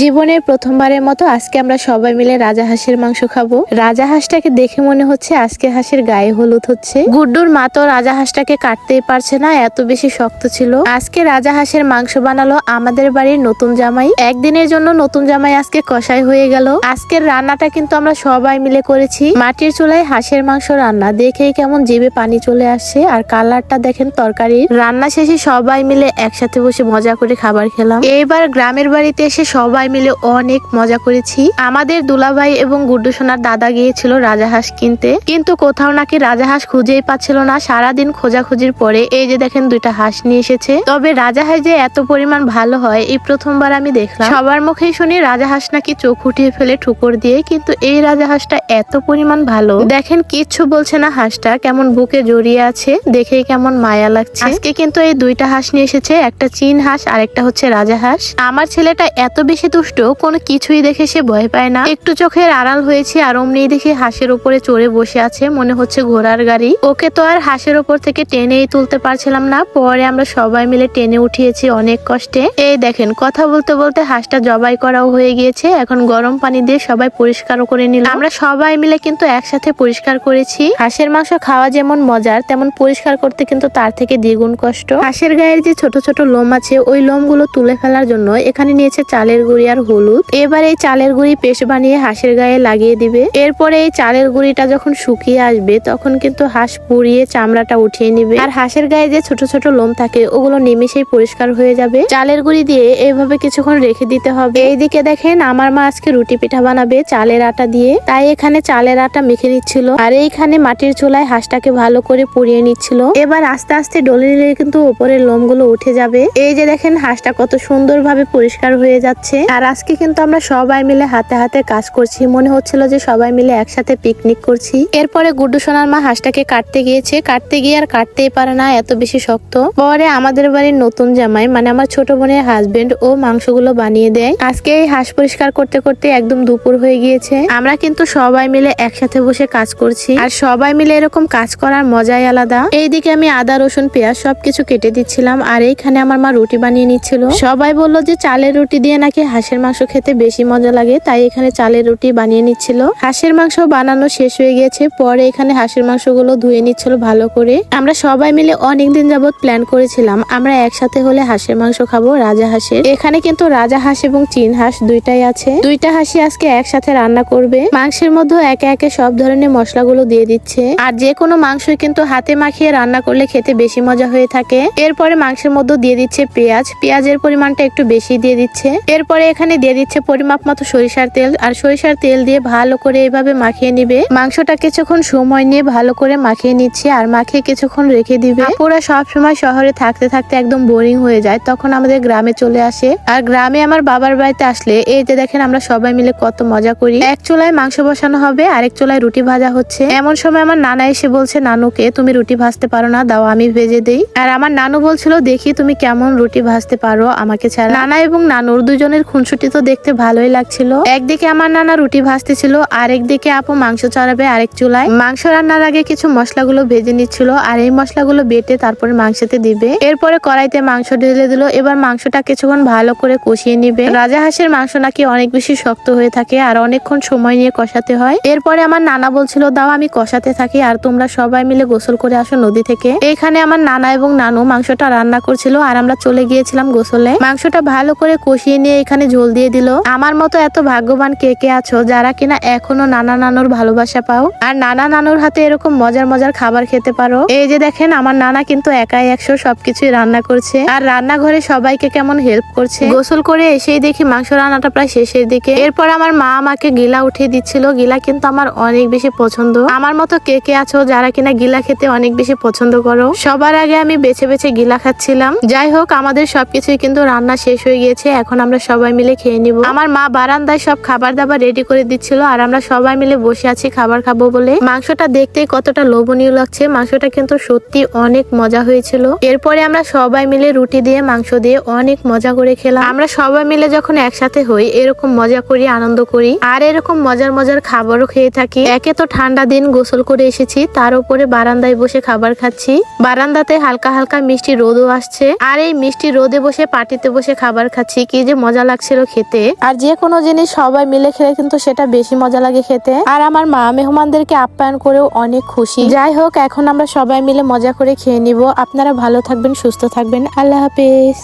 জীবনের প্রথমবারের মতো আজকে আমরা সবাই মিলে রাজা হাঁসের মাংস খাব। রাজা হাঁসটাকে দেখে মনে হচ্ছে আজকে হাঁসের গায়ে হলুদ হচ্ছে। গুড্ডুর মা তো রাজা হাঁসটাকে কাটতেই পারছে না, এত বেশি শক্ত ছিল। আজকে রাজা হাঁসের মাংস বানালো আমাদের বাড়ির নতুন জামাই। একদিনের জন্য নতুন জামাই আজকে কষাই হয়ে গেল। আজকের রান্নাটা কিন্তু আমরা সবাই মিলে করেছি। মাটির চুলায় হাঁসের মাংস রান্না। দেখেই কেমন জিভে পানি চলে আসছে। আর কালারটা দেখেন তরকারির। রান্না শেষে সবাই মিলে একসাথে বসে মজা করে খাবার খেলাম। এইবার গ্রামের বাড়িতে এসে সবাই মিলে অনেক মজা করেছি। আমাদের দুলাভাই এবং গুড্ডু সোনার দাদা গিয়েছিল রাজাহাঁস কিনতে। কিন্তু কোথাও নাকি রাজাহাঁস খুঁজেই পাচ্ছিল না। সারাদিন খোঁজাখুঁজির পরে এই যে দেখেন দুইটা হাঁস নিয়ে এসেছে। তবে রাজাহাঁস যে এত পরিমাণ ভালো হয়, এই প্রথমবার আমি দেখলাম। সবার মুখেই শুনি রাজাহাঁস নাকি চোখ উঠিয়ে ফেলে ঠুকর দিয়ে, কিন্তু এই রাজাহাঁসটা এত পরিমাণ ভালো। দেখেন কিচ্ছু বলছে না হাঁসটা, কেমন বুকে জড়িয়ে আছে, দেখেই কেমন মায়া লাগছে। আজকে কিন্তু এই দুইটা হাঁস নিয়ে এসেছে, একটা চীন হাঁস আর একটা হচ্ছে রাজাহাঁস আমার ছেলেটা এত বেশি দুষ্ট, কোনো কিছুই দেখে সে ভয় পায় না। একটু চোখের আড়াল হয়েছে আর অমনি দেখে হাঁসের উপরে চড়ে বসে আছে, মনে হচ্ছে ঘোড়ার গাড়ি। ওকে তো আর হাঁসের উপর থেকে টেনেই তুলতে পারছিলাম না। পরে আমরা সবাই মিলে টেনে উঠিয়েছি অনেক কষ্টে। এই দেখেন, কথা বলতে বলতে হাঁসটা জবাই করাও হয়ে গিয়েছে। এখন গরম পানি দিয়ে সবাই পরিষ্কারও করে নিলাম আমরা সবাই মিলে কিন্তু একসাথে পরিষ্কার করেছি। হাঁসের মাংস খাওয়া যেমন মজার, তেমন পরিষ্কার করতে কিন্তু তার থেকে দ্বিগুণ কষ্ট। হাঁসের গায়ের যে ছোট ছোট লোম আছে, ওই লোমগুলো তুলে ফেলার জন্য এখানে নিয়েছে চালের গুঁড়ি। আর হলুদ। এবার এই চালের গুঁড়ি পেস্ট বানিয়ে হাঁসের গায়ে লাগিয়ে দিবে। এরপরে এই চালের গুঁড়িটা যখন শুকিয়ে আসবে, তখন কিন্তু হাঁস পুড়িয়ে চামড়াটা উঠিয়ে নিবে। আর হাঁসের গায়ে যে ছোট ছোট লোম থাকে, ওগুলো নিমেষেই পরিষ্কার হয়ে যাবে। চালের গুঁড়ি দিয়ে এইভাবে কিছুক্ষণ রেখে দিতে হবে। এইদিকে দেখেন, আমার মা আজকে রুটি পিঠা বানাবে চালের আটা দিয়ে। তাই এখানে চালের আটা মেখে নিচ্ছিল। আর এইখানে মাটির চুলায় হাঁসটাকে ভালো করে পুড়িয়ে নিচ্ছিল। এবার আস্তে আস্তে ডলে নিলে কিন্তু উপরের লোমগুলো উঠে যাবে। এই যে দেখেন, হাঁসটা কত সুন্দরভাবে পরিষ্কার হয়ে যাচ্ছে। আর আজকে কিন্তু আমরা সবাই মিলে হাতে হাতে কাজ করছি। মনে হচ্ছিল যে সবাই মিলে একসাথে পিকনিক করছি। এরপরে গুড্ডু সোনার মা হাঁসটাকে কাটতে গিয়েছে। কাটতে গিয়ে আর কাটতেই পারে না, এত বেশি শক্ত। পরে আমাদের বাড়ির নতুন জামাই মানে আমার ছোট বোনের হাজবেন্ড ও মাংসগুলো বানিয়ে দেয়। আজকে এই হাঁস পরিষ্কার করতে করতে একদম দুপুর হয়ে গিয়েছে। আমরা কিন্তু সবাই মিলে একসাথে বসে কাজ করছি। আর সবাই মিলে এরকম কাজ করার মজাই আলাদা। এইদিকে আমি আদা, রসুন, পেঁয়াজ সবকিছু কেটে দিচ্ছিলাম। আর এইখানে আমার মা রুটি বানিয়ে নিচ্ছিল। সবাই বলল যে চালের রুটি দিয়ে নাকি হাঁসের মাংস খেতে বেশি মজা লাগে, তাই এখানে চালের রুটি বানিয়ে নিচ্ছিল। হাঁসের মাংস বানানো শেষ হয়ে গিয়েছে, পরে এখানে হাঁসের মাংসগুলো ধুয়ে নিচ্ছিল ভালো করে। আমরা সবাই মিলে অনেকদিন যাবত প্ল্যান করেছিলাম, আমরা একসাথে হলে হাঁসের মাংস খাব রাজা হাঁসের। এখানে কিন্তু রাজা হাঁস এবং চীন হাঁস দুইটাই আছে। দুইটা হাঁসি আজকে একসাথে রান্না করবে। মাংসের মধ্যে একে একে সব ধরনের মশলাগুলো দিয়ে দিচ্ছে। আর যে কোনো মাংসই কিন্তু হাতে মাখিয়ে রান্না করলে খেতে বেশি মজা হয়ে থাকে। এরপরে মাংসের মধ্যে দিয়ে দিচ্ছে পেঁয়াজ। পেঁয়াজের পরিমাণটা একটু বেশি দিয়ে দিচ্ছে। এরপরে এখানে দিয়ে দিচ্ছে পরিমাপ মতো সরিষার তেল। আর সরিষার তেল দিয়ে ভালো করে এইভাবে মাখিয়ে নিবে। মাংসটা কিছুক্ষণ সময় নিয়ে ভালো করে মাখিয়ে নিচ্ছে আর মাখিয়ে কিছুক্ষণ রেখে দিবে। পুরো সব সময় শহরে থাকতে থাকতে একদম বোরিং হয়ে যায়। তখন আমাদের গ্রামে চলে আসে। আর গ্রামে আমার বাবার বাড়িতে আসলে এই যে দেখেন আমরা সবাই মিলে কত মজা করি। এক চুলায় মাংস বসানো হবে, আরেক চুলায় রুটি ভাজা হচ্ছে। এমন সময় আমার নানা এসে বলছে, নানুকে, তুমি রুটি ভাজতে পারো না, দাও আমি ভেজে দেই। আর আমার নানু বলছিল, দেখি তুমি কেমন রুটি ভাজতে পারো আমাকে ছাড়া। নানা এবং নানুর দুজনের খুনসুটি তো দেখতে ভালোই লাগছিল। একদিকে আমার নানা রুটি ভাজতেছিল আরেক দিকে আপু মাংস চড়াবে আরেক চুলায়। মাংস রান্নার আগে কিছু মশলাগুলো ভেজে নিচ্ছিল, আর এই মশলাগুলো বেটে তারপরে মাংসতে দিবে। এরপরে কড়াইতে মাংস ঢেলে দিল, এবার মাংসটা কিছুক্ষণ ভালো করে কষিয়ে নিবে। রাজা হাঁসের মাংস নাকি অনেক বেশি শক্ত হয়ে থাকে, আর অনেকক্ষণ সময় নিয়ে কষাতে হয়। এরপরে আমার নানা বলছিল, দাও আমি কষাতে থাকি, আর তোমরা সবাই মিলে গোসল করে আসো নদী থেকে। এখানে আমার নানা এবং নানু মাংসটা রান্না করছিল, আর আমরা চলে গিয়েছিলাম গোসলে। মাংসটা ভালো করে কষিয়ে নিয়ে এখানে ঝোল দিয়ে দিল। আমার মতো এত ভাগ্যবান কে কে আছো যারা কিনা এখনও নানা নানুর ভালোবাসা পাও? আর নানা নানুর হাতে এরকম মজার মজার খাবার খেতে পারো? এই যে দেখেন, আমার নানা কিন্তু একাই একশো সবকিছুই রান্না করছে। আর রান্নাঘরে সবাইকে কেমন হেল্প করছে? গোসল করে এসেই দেখি মাংস রান্নাটা প্রায় শেষের দিকে। এরপর আমার মা আমাকে গিলা উঠিয়ে দিচ্ছিল। গিলা কিন্তু আমার অনেক বেশি পছন্দ। আমার মতো কে কে আছো যারা কিনা গিলা খেতে অনেক বেশি পছন্দ করো? সবার আগে আমি বেছে বেছে গিলা খাচ্ছিলাম। যাই হোক, আমাদের সবকিছুই কিন্তু রান্না শেষ হয়ে গিয়েছে। এখন আমরা সবাই মিলে খেয়ে নিব। আমার মা বারান্দায় সব খাবার দাবার রেডি করে দিচ্ছিল আর আমরা সবাই মিলে বসে আছি খাবার খাব বলে। মাংসটা দেখতেই কতটা লোভনীয় লাগছে, মাংসটা কিন্তু সত্যি অনেক মজা হয়েছিল। এরপরে আমরা সবাই মিলে রুটি দিয়ে, মাংস দিয়ে অনেক মজা করে খেলাম। আমরা সবাই মিলে যখন একসাথে হই, এরকম মজা করি, আনন্দ করি। আর এরকম মজার মজার খাবারও খেয়ে থাকি। একে তো ঠান্ডা দিন গোসল করে এসেছি, তার উপরে বারান্দায় বসে খাবার খাচ্ছি। বারান্দাতে হালকা হালকা মিষ্টি রোদও আসছে। আর এই মিষ্টি রোদে বসে পাটিতে বসে খাবার খাচ্ছি, কি যে মজা লাগছে। লাগছিল খেতে। আর যে কোনো জিনিস সবাই মিলে খেলে কিন্তু সেটা বেশি মজা লাগে খেতে। আর আমার মা মেহমানদেরকে আপ্যায়ন করেও অনেক খুশি। যাই হোক, এখন আমরা সবাই মিলে মজা করে খেয়ে নিব। আপনারা ভালো থাকবেন, সুস্থ থাকবেন। আল্লাহ হাফেজ।